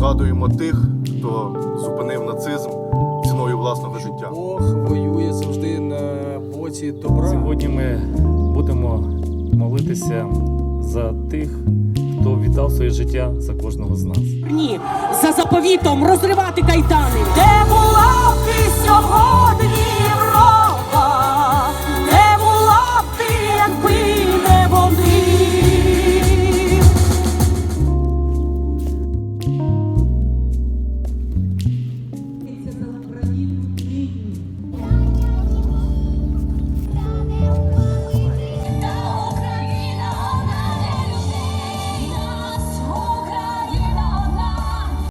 згадуємо тих, хто зупинив нацизм ціною власного життя. Бог воює завжди на боці добра. Сьогодні ми будемо молитися за тих, хто віддав своє життя за кожного з нас. Ні, за заповітом розривати кайдани. Де була ти сьогодні Європа? Де була ти, якби не вони?